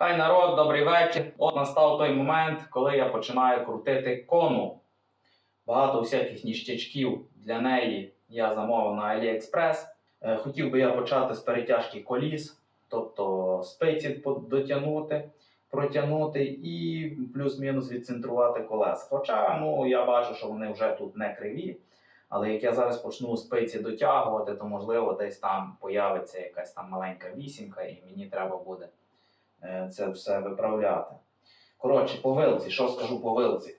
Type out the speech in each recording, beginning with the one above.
Хай народ, добрий вечір. От настав той момент, коли я починаю крутити кону. Багато всяких ніштячків для неї я замовив на AliExpress. Е, Хотів би я почати з перетяжки коліс, тобто спиці дотягнути, протягнути і плюс-мінус відцентрувати колеса. Хоча ну, я бачу, що вони вже тут не криві. Але як я зараз почну спиці дотягувати, то можливо десь там появиться якась там маленька вісімка, і мені треба буде це все виправляти. Коротше, по вилці, що скажу по вилці?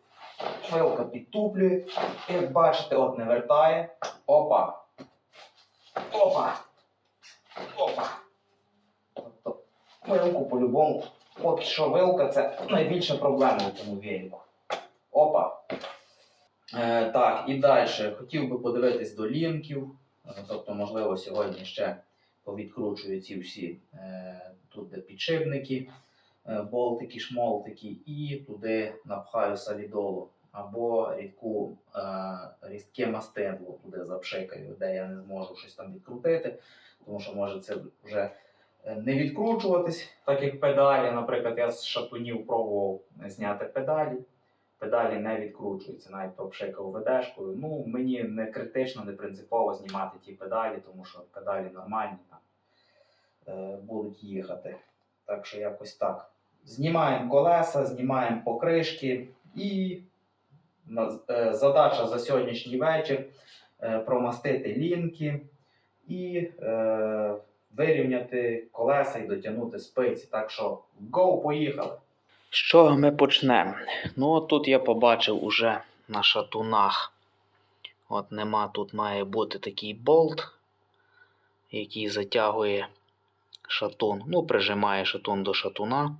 Вилка підтуплює, як бачите, от не вертає. Опа. Опа. Опа. Тобто вилку по-любому. Поки що вилка це найбільша проблема у цьому велику. Опа. Е, так, і далі. Хотів би подивитись до лінків. Е, Тобто, можливо, сьогодні ще повідкручую ці всі е, тут, де підшипники, е, болтики, шмолтики, і туди напхаю солідолу. Або рідку е, рідке мастинло туди запшикаю, де я не зможу щось там відкрутити, тому що може це вже не відкручуватись, так як педалі. Наприклад, я з шатунів пробував зняти педалі. Педалі не відкручуються, навіть попшикав ведешкою. Ну, мені не критично, не принципово знімати ті педалі, тому що педалі нормальні там е, будуть їхати. Так що якось так. Знімаємо колеса, знімаємо покришки і е, задача за сьогоднішній вечір е, промастити лінки і е, вирівняти колеса і дотягнути спиці. Так що go, поїхали! З чого ми почнемо? Ну, тут я побачив уже на шатунах. От нема, тут має бути такий болт, який затягує шатун. Ну, прижимає шатун до шатуна.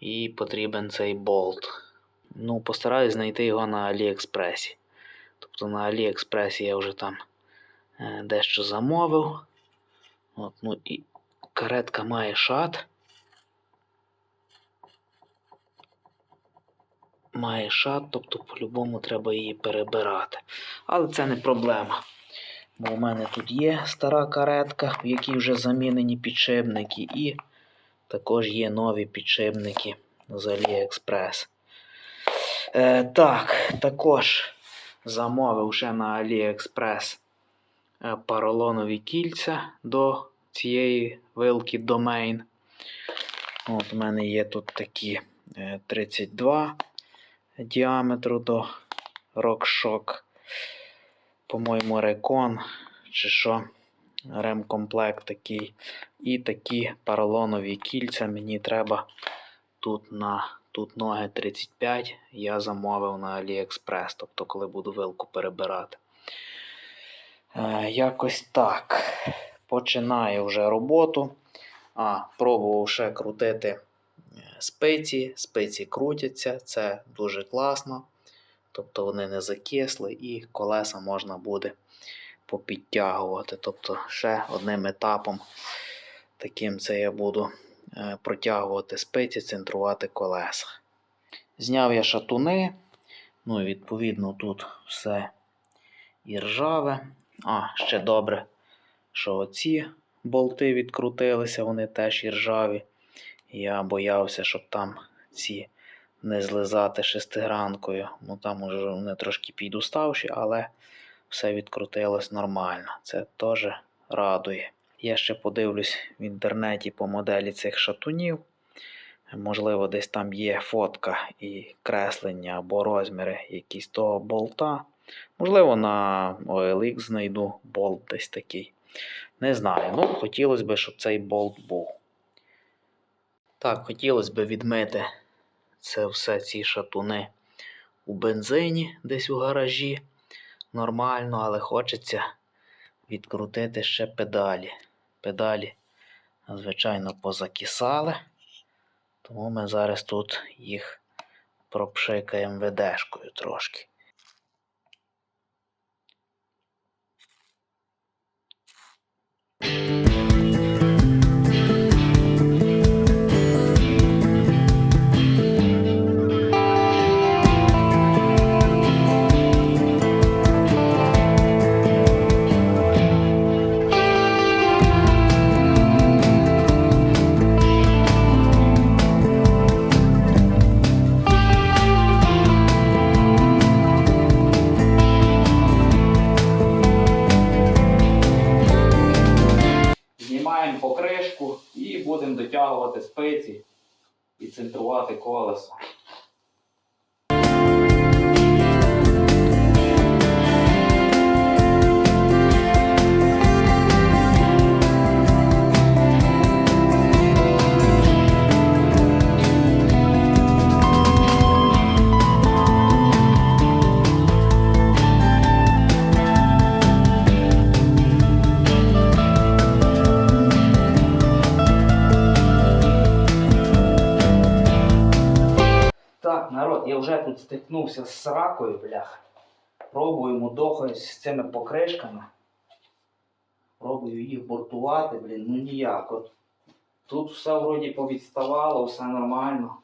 І потрібен цей болт. Ну, постараюсь знайти його на Аліекспресі. Тобто на Аліекспресі я вже там е, дещо замовив. От, ну і каретка має шат. Має шат, тобто по-любому треба її перебирати. Але це не проблема. Бо у мене тут є стара каретка, в якій вже замінені підшипники, і також є нові підшипники з AliExpress. Е, так, також замовив ще на AliExpress е, поролонові кільця до цієї вилки Domain. От у мене є тут такі е, 32 діаметру до RockShox. По-моєму, Recon чи що. Ремкомплект такий. І такі поролонові кільця мені треба тут на тут ноги 35. Я замовив на AliExpress, тобто коли буду вилку перебирати. Е, якось так. Починаю вже роботу. А, пробував ще крутити спиці. Спиці крутяться, це дуже класно. Тобто вони не закисли і колеса можна буде попідтягувати. Тобто ще одним етапом таким це я буду е, протягувати спиці, центрувати колеса. Зняв я шатуни. Ну і відповідно тут все і ржаве. А, ще добре, що оці болти відкрутилися, вони теж і ржаві. Я боявся, щоб там ці не злизати шестигранкою. Ну там уже вони трошки підуставші, але все відкрутилось нормально. Це теж радує. Я ще подивлюсь в інтернеті по моделі цих шатунів. Можливо, десь там є фотка і креслення або розміри якісь того болта. Можливо, на OLX знайду болт десь такий. Не знаю. Ну, хотілося б, щоб цей болт був. Так, хотілося б відмити це все ці шатуни у бензині, десь у гаражі. Нормально, але хочеться відкрутити ще педалі. Педалі, звичайно, позакисали. Тому ми зараз тут їх пропшикаємо ведешкою трошки. стикнувся з сракою, бляха. Пробую мудохаюсь з цими покришками. Пробую їх бортувати, блін, ну ніяк. От тут все вроді повідставало, все нормально.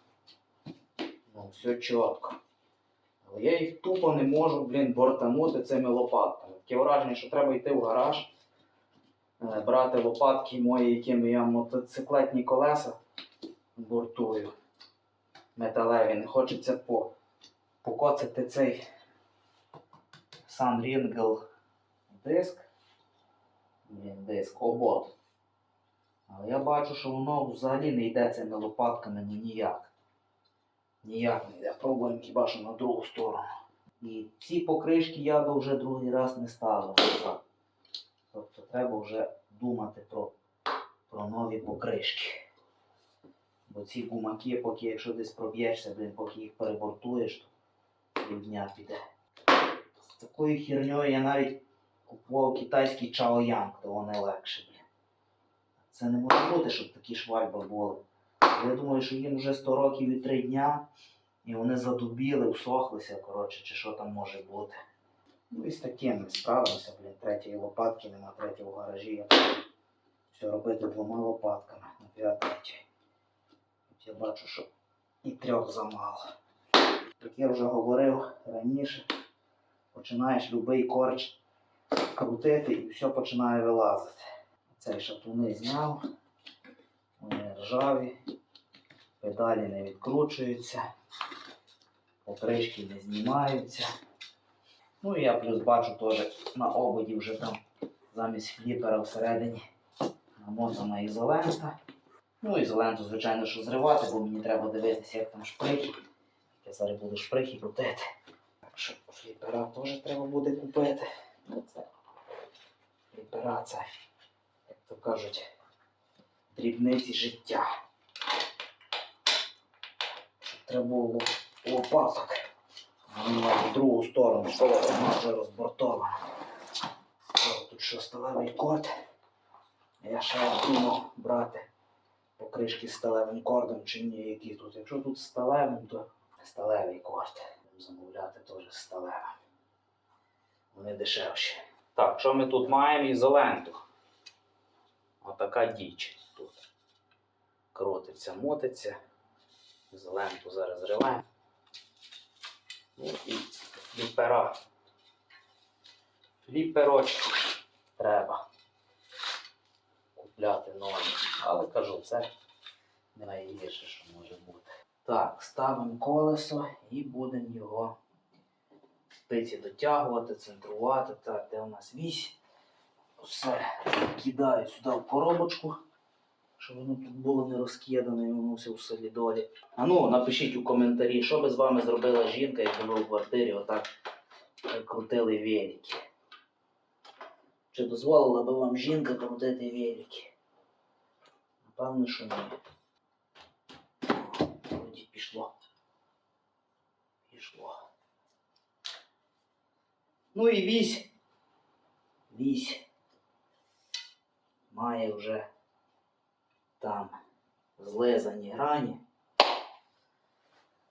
Ну, все чітко. Але я їх тупо не можу, блін, бортанути цими лопатками. Таке враження, що треба йти в гараж, е, брати лопатки мої, якими я мотоциклетні колеса бортую металеві. Не хочеться по, покоцати цей Sunringle диск. Диск, обод. Але я бачу, що воно взагалі не йде цими лопатками ну ніяк. Ніяк не йде. Пробуємо хіба що на другу сторону. І ці покришки я би вже другий раз не ставив. Тобто треба вже думати про, про нові покришки. Бо ці гумаки, поки якщо десь проб'єшся, поки їх перебортуєш, то півдня піде. З такою херньою я навіть купував китайський чаоянг, то вони легше, блін. Це не може бути, щоб такі швальби були. Я думаю, що їм вже 100 років і 3 дня, і вони задубіли, всохлися, коротше, чи що там може бути. Ну і з таким ми справимося, блін, третьої лопатки, нема третього в гаражі. Я все робити двома лопатками на п'ятій. Я бачу, що і трьох замало. Як я вже говорив раніше, починаєш любий корч крутити і все починає вилазити. Цей шатуни зняв, вони ржаві, педалі не відкручуються, покришки не знімаються. Ну і я плюс бачу теж на ободі вже там замість фліпера всередині намотана ізолента. Ну і зеленту, звичайно, що зривати, бо мені треба дивитися, як там шприхи. Зараз буду шприхи крутити. Так що фліпера теж треба буде купити. Ну, це фліпера це, як то кажуть, дрібниці життя. Треба було лопаток. А мені в другу сторону, що вона вже розбортована. Тут що сталевий код. Я ще думав брати покришки з сталевим кордом чи ні, які тут. Якщо тут сталевим, то корд. Будемо замовляти теж з сталевим. Вони дешевші. Так, що ми тут маємо? Ізоленту. Отака діч тут. Крутиться, мотиться. Ізоленту зараз зриваємо. Ну і фліпера. Фліперочки треба купляти нові. Але кажу, це найгірше, що може бути. Так, ставимо колесо і будемо його спиці дотягувати, центрувати. Так, де у нас вісь. Все кидаю сюди в коробочку, щоб воно тут було не розкидане і воно все в солідолі. А ну, напишіть у коментарі, що би з вами зробила жінка, якби ви в квартирі отак крутили велики. Чи дозволила би вам жінка крутити велики? Напевно, що ні. Ну і вісь. Вісь. Має вже там злизані грані.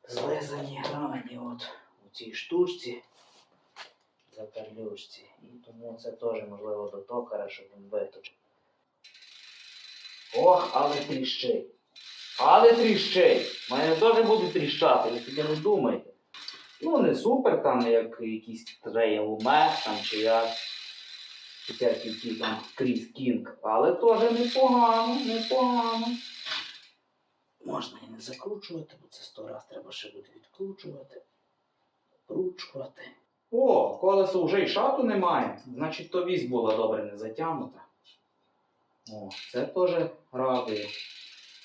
Злизані грані от у цій штучці. Заперлючці. І тому це теж можливо до токара, щоб він виточив. Ох, але тріщить. Але тріщить. У мене теж буде тріщати, ви собі не думайте. Ну, не супер там, як якийсь трейл мех там чи як. Чи як там Кріс Кінг. Але теж непогано, непогано. Можна і не закручувати, бо це сто раз треба ще буде відкручувати. Вкручувати. О, колесо вже й шату немає. Значить, то вісь була добре не затягнута. О, це теж радує.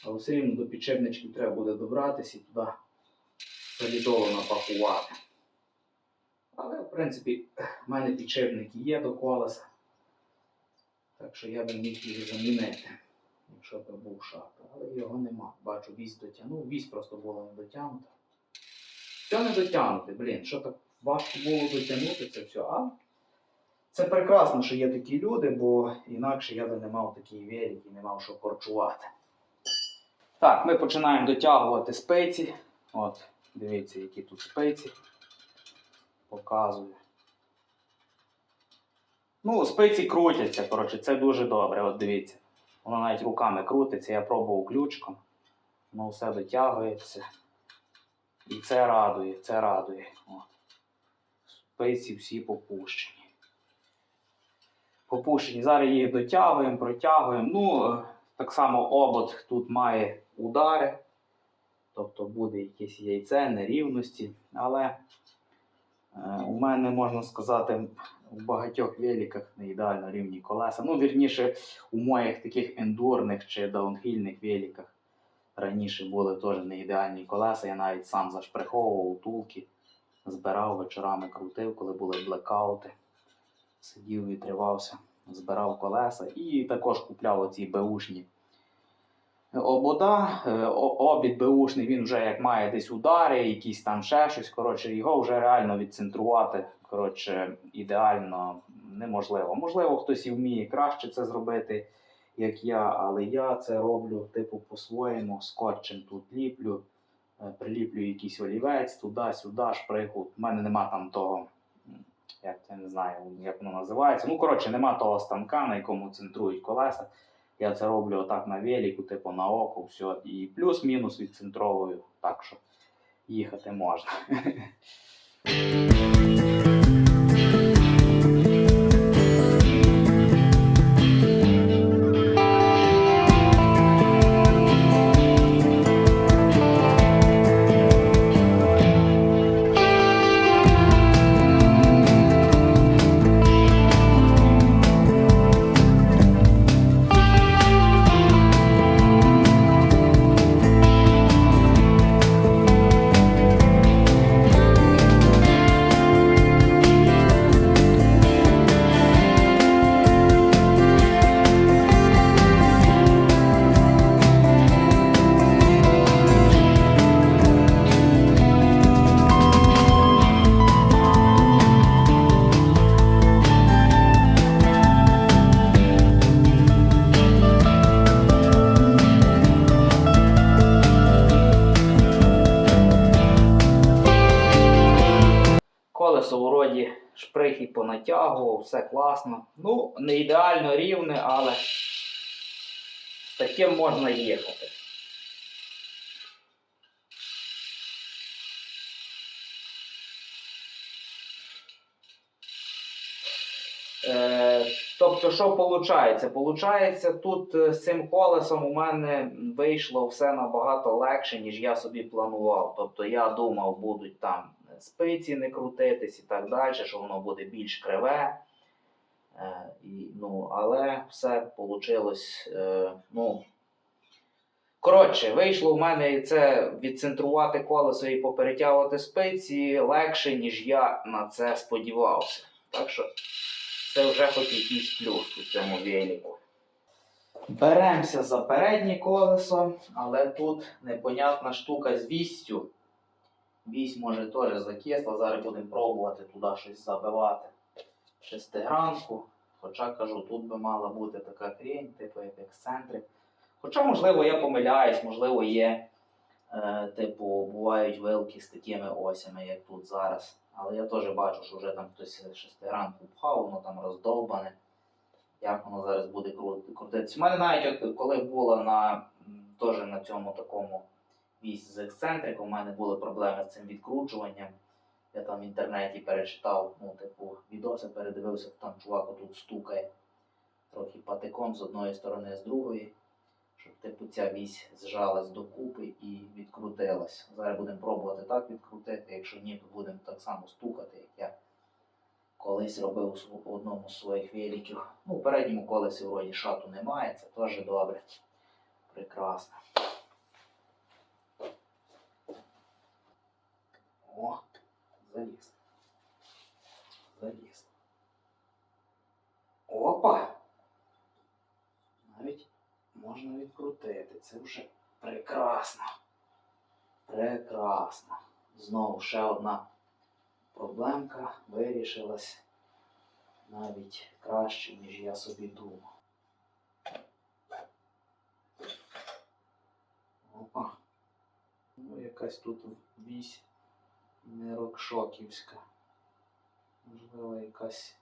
Але все рівно до підшипничків треба буде добратися і туди солідолу напакувати. Але, в принципі, в мене підшипники є до колеса. Так що я би міг їх замінити, якщо б був шаг. Але його нема. Бачу, вісь дотягнув. Вісь просто була не дотягнута. Все не дотягнути, блін, що так важко було дотягнути це все. А це прекрасно, що є такі люди, бо інакше я би не мав такий велик і не мав що корчувати. Так, ми починаємо дотягувати спиці. От, дивіться, які тут спиці. Показую. Ну, спиці крутяться, коротше, це дуже добре. От дивіться. Воно навіть руками крутиться, я пробував ключиком. Воно все дотягується. І це радує, це радує. От. Спиці всі попущені. Попущені. Зараз їх дотягуємо, протягуємо. Ну, е, так само обод тут має удари. Тобто буде якесь яйце, нерівності. Але е, у мене, можна сказати, в багатьох великах не ідеально рівні колеса. Ну, вірніше, у моїх таких ендурних чи даунхільних великах раніше були теж не ідеальні колеса. Я навіть сам зашприховував утулки, збирав вечорами, крутив, коли були блекаути. Сидів, відривався, збирав колеса і також купляв оці беушні обода. Е, Обід беушний, він вже як має десь удари, якісь там ще щось. Коротше, його вже реально відцентрувати. Коротше, ідеально неможливо. Можливо, хтось і вміє краще це зробити, як я, але я це роблю, типу, по-своєму, скотчем тут ліплю, е, приліплю якийсь олівець, туди-сюди, шприху. У мене нема там того, як я не знаю, як воно називається. Ну, коротше, нема того станка, на якому центрують колеса. Я це роблю отак на велику, типу на око, все. І плюс-мінус відцентровую, так що їхати можна. класно. Ну, не ідеально рівне, але з таким можна їхати. Е, тобто, що виходить? Получається, тут е, з цим колесом у мене вийшло все набагато легше, ніж я собі планував. Тобто я думав, будуть там спиці не крутитись і так далі, що воно буде більш криве. Е, і, ну, але все вийшло. Е, ну, коротше, вийшло в мене це відцентрувати колесо і поперетягувати спиці легше, ніж я на це сподівався. Так що це вже хоч якийсь плюс у цьому велику. Беремося за переднє колесо, але тут непонятна штука з вістю. Вісь може теж закисла, зараз будемо пробувати туди щось забивати. Шестигранку. Хоча кажу, тут би мала бути така хрень, типу як ексцентрик. Хоча, можливо, я помиляюсь, можливо, є, е, типу, бувають вилки з такими осями, як тут зараз. Але я теж бачу, що вже там хтось шестигранку пхав, воно там роздовбане. Як воно зараз буде крутитися. У мене навіть коли була на теж на цьому такому вісь з ексцентриком, у мене були проблеми з цим відкручуванням. Я там в інтернеті перечитав ну, типу, відоси, передивився, там чувак тут стукає трохи патиком з одної сторони, з другої, щоб типу, ця вісь зжалась докупи і відкрутилась. Зараз будемо пробувати так відкрутити, якщо ні, то будемо так само стукати, як я колись робив у одному з своїх великів. Ну, у передньому колесі вроді шату немає, це теж добре. Прекрасно. О! заліз. Заліз. Опа! Навіть можна відкрутити. Це вже прекрасно. Прекрасно. Знову ще одна проблемка вирішилась навіть краще, ніж я собі думав. Опа. Ну, якась тут вісь не рокшоківська. Можливо, якась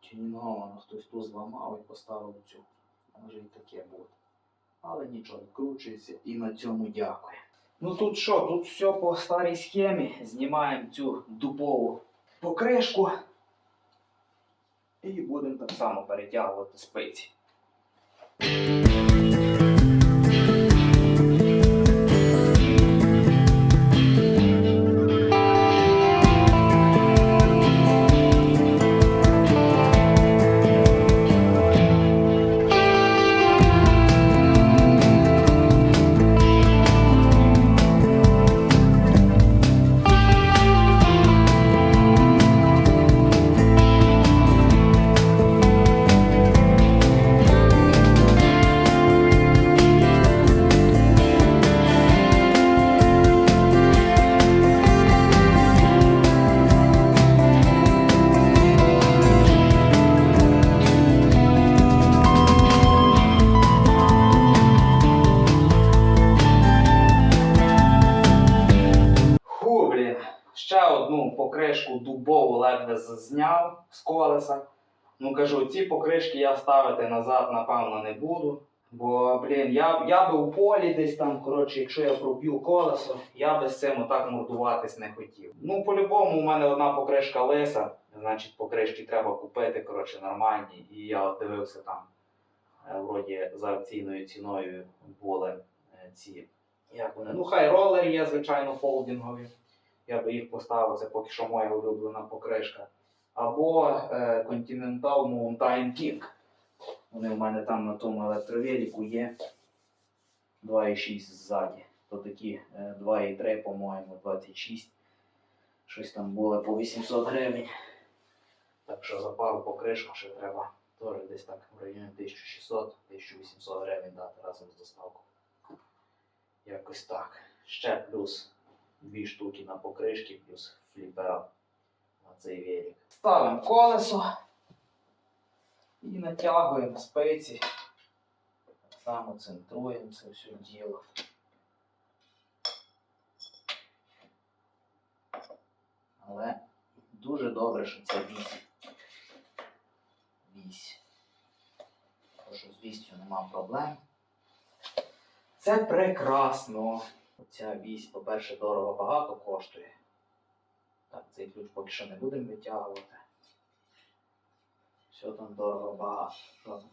тюнінгована, хтось ту зламав і поставив цю. Може і таке буде. Але нічого, відкручується і на цьому дякую. Ну тут що, тут все по старій схемі. Знімаємо цю дубову покришку. І будемо так само перетягувати спиці. З- з колеса. Ну кажу, ці покришки я ставити назад, напевно, не буду. Бо, блін, я, я би у полі десь там, коротше, якщо я проб'ю колесо, я би з цим отак мордуватись не хотів. Ну, по-любому, у мене одна покришка лиса, значить покришки треба купити, коротше, нормальні. І я дивився там, е, вроді за акційною ціною були е, ці. Як вони? Ну, хай ролери є, звичайно, фолдингові. Я би їх поставив, це поки що моя улюблена покришка. Або е, Continental Mountain King. Вони в мене там на тому електровеліку є 2,6 ззаді. То такі е, 2,3, по-моєму, 26. Щось там було по 800 гривень. Так що за пару покришок ще треба теж десь так в районі 1600-1800 гривень дати разом з доставкою. Якось так. Ще плюс дві штуки на покришки, плюс фліпера цей велик. Ставимо колесо і натягуємо спиці. Так само центруємо це все діло. Але дуже добре, що це вісь. Вісь. Тому що з вістю нема проблем. Це прекрасно. Ця вісь, по-перше, дорого багато коштує. Так, цей ключ поки що не будемо витягувати. Все там дорого багато. Що там?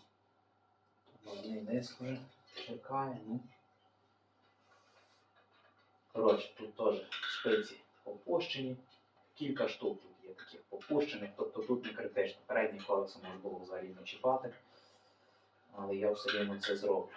Головний диск вже чекає, ну. Коротше, тут теж спиці попущені. Кілька штук тут є таких попущених, тобто тут не критично. Переднє колесо можна було взагалі не чіпати. Але я все рівно це зроблю.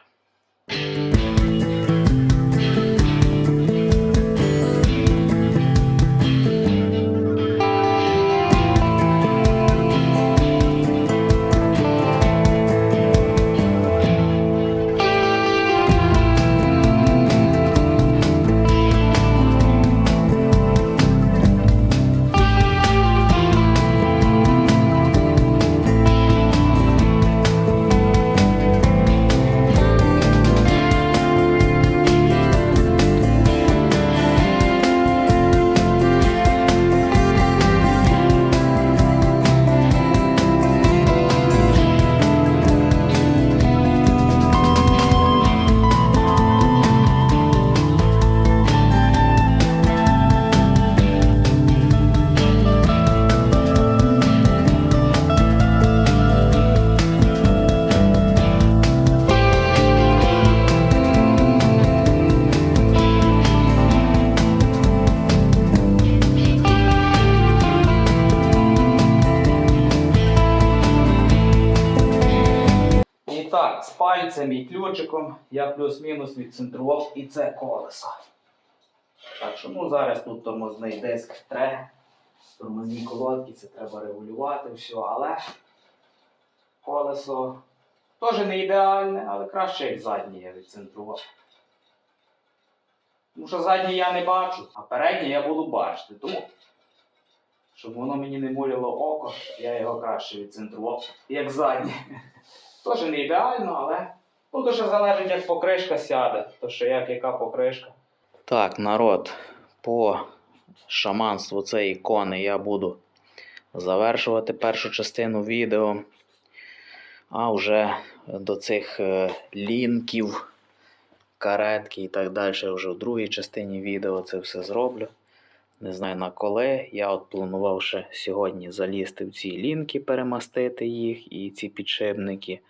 Пальцем і ключиком я плюс-мінус відцентрував і це колесо. Так що ну зараз тут тормозний диск тре, тормозні колодки, це треба регулювати все, але колесо Теж не ідеальне, але краще як заднє я відцентрував. Тому що заднє я не бачу, а переднє я буду бачити. Тому, щоб воно мені не муляло око, я його краще відцентрував, як заднє. Теж не ідеально, але ну, дуже залежить, як покришка сяде. То що як яка покришка. Так, народ, по шаманству цієї ікони я буду завершувати першу частину відео. А вже до цих е, лінків, каретки і так далі, вже в другій частині відео це все зроблю. Не знаю на коли. Я от планував ще сьогодні залізти в ці лінки, перемастити їх і ці підшипники.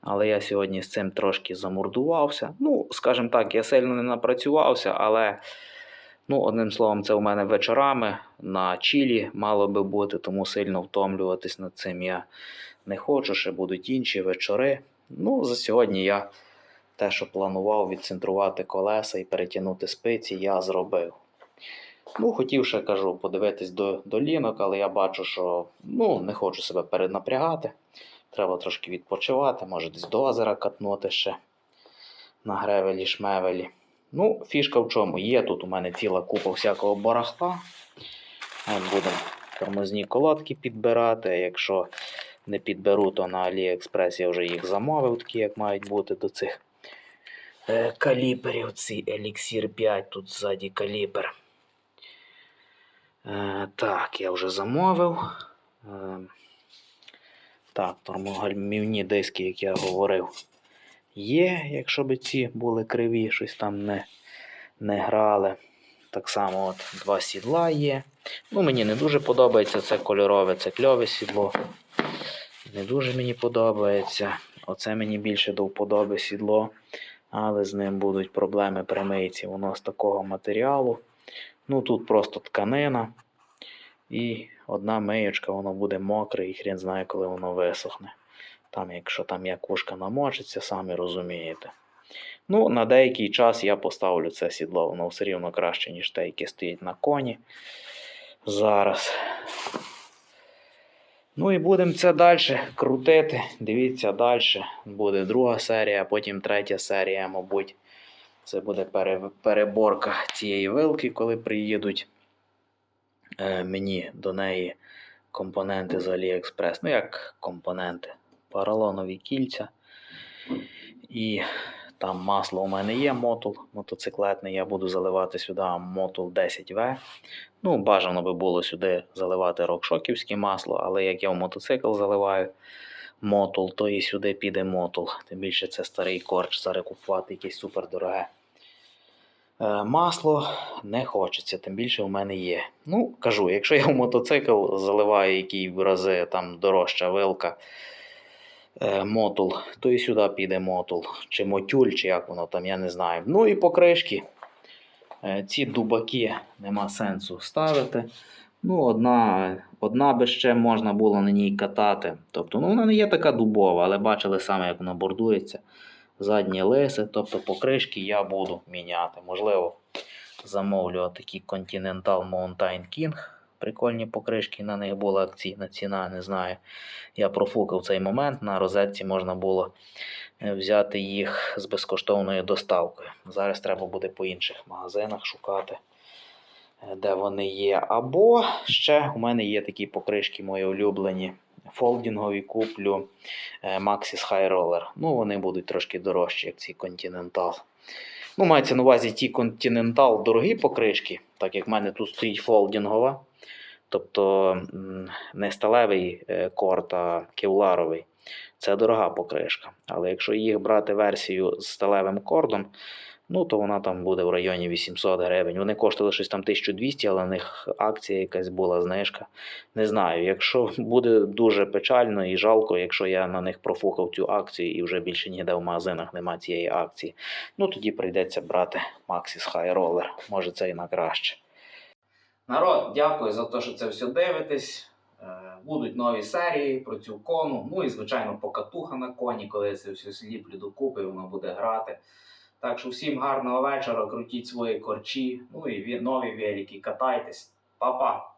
Але я сьогодні з цим трошки замордувався. Ну, скажімо так, я сильно не напрацювався, але, ну, одним словом, це у мене вечорами на чілі мало би бути, тому сильно втомлюватись над цим я не хочу. Ще будуть інші вечори. Ну, за сьогодні я те, що планував відцентрувати колеса і перетягнути спиці, я зробив. Ну, хотів ще кажу, подивитись до, до лінок, але я бачу, що ну, не хочу себе перенапрягати. Треба трошки відпочивати, може десь до озера катнути ще на гревелі, шмевелі. Ну, фішка в чому? Є тут у мене ціла купа всякого барахла. Будемо тормозні колодки підбирати. Якщо не підберу, то на AliExpress я вже їх замовив, такі як мають бути до цих е, каліперів. Ці Elixir 5, тут ззаді каліпер. Е, так, я вже замовив. Так, тормогальмівні диски, як я говорив, є, якщо б ці були криві, щось там не, не грали. Так само от два сідла є. Ну, мені не дуже подобається це кольорове, це кльове сідло. Не дуже мені подобається. Оце мені більше до вподоби сідло, але з ним будуть проблеми при. Воно з такого матеріалу. Ну тут просто тканина. І одна миючка, воно буде мокре, і хрен знає, коли воно висохне. Там, якщо там якушка намочиться, самі розумієте. Ну, на деякий час я поставлю це сідло, воно все рівно краще, ніж те, яке стоїть на коні. Зараз. Ну і будемо це далі крутити. Дивіться далі. Буде друга серія, потім третя серія, мабуть. Це буде переборка цієї вилки, коли приїдуть мені до неї компоненти з AliExpress. Ну, як компоненти, поролонові кільця. І там масло у мене є мотул мотоциклетний. Я буду заливати сюди мотул 10В. Ну, бажано би було сюди заливати рокшоківське масло, але як я в мотоцикл заливаю мотул, то і сюди піде мотул. Тим більше це старий корч, зараз купувати якесь супер дороге. Е, Масло не хочеться, тим більше у мене є. Ну, кажу, якщо я в мотоцикл заливаю, який в рази там дорожча вилка, е, мотул, то і сюди піде мотул, чи мотюль, чи як воно там, я не знаю. Ну і покришки. Е, Ці дубаки нема сенсу ставити. Ну, одна, одна би ще можна було на ній катати. Тобто, ну, вона не є така дубова, але бачили саме, як вона бордується. Задні лиси, тобто покришки я буду міняти. Можливо, замовлю такі Continental Mountain King. Прикольні покришки, на них була акційна ціна, не знаю. Я профукав цей момент. На розетці можна було е, взяти їх з безкоштовною доставкою. Зараз треба буде по інших магазинах шукати, е, де вони є. Або ще у мене є такі покришки, мої улюблені. Фолдінгові куплю е, Maxis High Roller. Ну, вони будуть трошки дорожчі, як ці Continental. Ну, мається на увазі ті Continental дорогі покришки, так як в мене тут стоїть фолдінгова. Тобто не сталевий е, корт, а кевларовий. Це дорога покришка. Але якщо їх брати версію з сталевим кордом, ну то вона там буде в районі 800 гривень. Вони коштували щось там 1200, але в них акція якась була, знижка. Не знаю, якщо буде дуже печально і жалко, якщо я на них профукав цю акцію і вже більше ніде в магазинах немає цієї акції, ну тоді прийдеться брати Maxis High Roller. Може це і на краще. Народ, дякую за те, що це все дивитесь. Е, Будуть нові серії про цю кону. Ну і, звичайно, покатуха на коні, коли я це все сліплю докупи, воно буде грати. Так що всім гарного вечора, крутіть свої корчі, ну і ві- нові велики, катайтесь. Па-па!